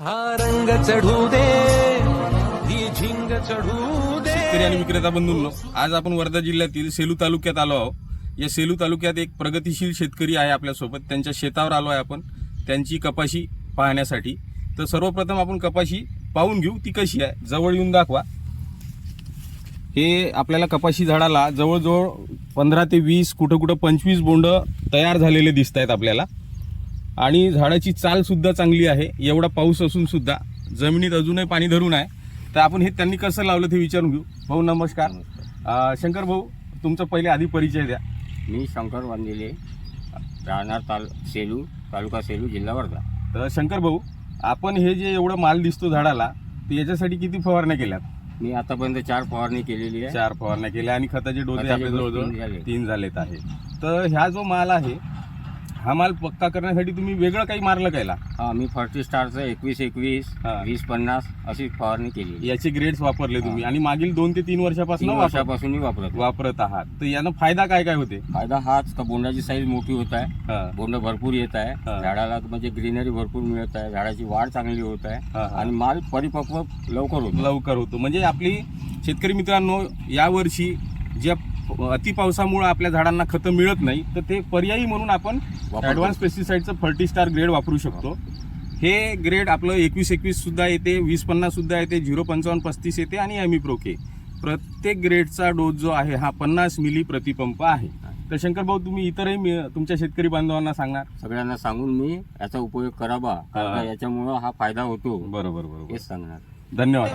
हा रंग चढू दे ही झिंग चढू दे. शेतकरी आणि विक्रेता बंधूंनो आज आपण वर्धा जिल्ह्यातील सेलू तालुक्यात आलो आहोत. या सेलू तालुक्यात एक प्रगतिशील शेतकरी आहे आपल्यासोबत. त्यांच्या शेतावर आलो आहे आपण. त्यांची कपाशी पाहण्यासाठी. तर सर्वप्रथम आपण कपाशी पाहून घेऊ. ती कशी आहे? जवळ येऊन दाखवा. हे आपल्याला कपाशी झाडाला जवळजवळ पंधरा ते वीस कुठं कुठं पंचवीस बोंड तयार झालेले दिसत आहेत आपल्याला. आणि झाडाची चाल सुद्धा चांगली आहे. एवढा पाऊस असून सुद्धा जमिनीत अजूनही पाणी धरून आहे. तर आपण हे त्यांनी कसं लावलं ते विचारून घेऊ. भाऊ नमस्कार. शंकर भाऊ तुमचा पहिले आधी परिचय द्या. मी शंकर वांदिले राहणार ताल सेलू तालुका सेलू जिल्हा वर्धा. तर शंकर भाऊ आपण हे जे एवढं माल दिसतो झाडाला तर याच्यासाठी किती फवारण्या केल्यात? मी आतापर्यंत चार फवारणी केलेली आहे. चार फवारण्या केल्या आणि खताचे डोसे आपले जवळजवळ. तीन झालेत. आहे तर ह्या जो माल आहे हा माल पक्का करण्यासाठी तुम्ही वेगळं काही मारलं कायला? हा मी फर्टी स्टारचं एकवीस एकवीस हा. वीस पन्नास अशी फवारणी केली. याचे ग्रेड्स वापरले तुम्ही. आणि मागील दोन ते तीन वर्षापासून तीन वापर- वर्षापासून मी वापरत वापरत आहात. तर यानं फायदा काय काय होते? फायदा हाच का बोंडाची साईज मोठी होत आहे. हा, बोंड भरपूर येत आहे. झाडाला म्हणजे ग्रीनरी भरपूर मिळत आहे. झाडाची वाढ चांगली होत आहे. हा, हा. आणि माल परिपक्व लवकर होतो. लवकर होतो. म्हणजे आपली शेतकरी मित्रांनो यावर्षी ज्या अति पावसामुळे आपल्या झाडांना खतं मिळत नाही तर ते पर्यायी म्हणून आपण. ॲडव्हान्स पेस्टिसाइडचं फर्टिस्टार ग्रेड वापरू शकतो. हे. ग्रेड आपलं एकवीस एकवीस सुद्धा येते वीस पन्नास सुद्धा येते झिरो पंचावन्न पस्तीस येते आणि एमी प्रोके प्रत्येक ग्रेडचा डोस जो आहे हा पन्नास मिली प्रतिपंप आहे. तर शंकर भाऊ तुम्ही इतरही मी- तुमच्या शेतकरी बांधवांना सांगणार? सगळ्यांना सांगून मी याचा उपयोग करावा याच्यामुळं हा फायदा होतो. बरोबर बरोबर. सांगणार. धन्यवाद.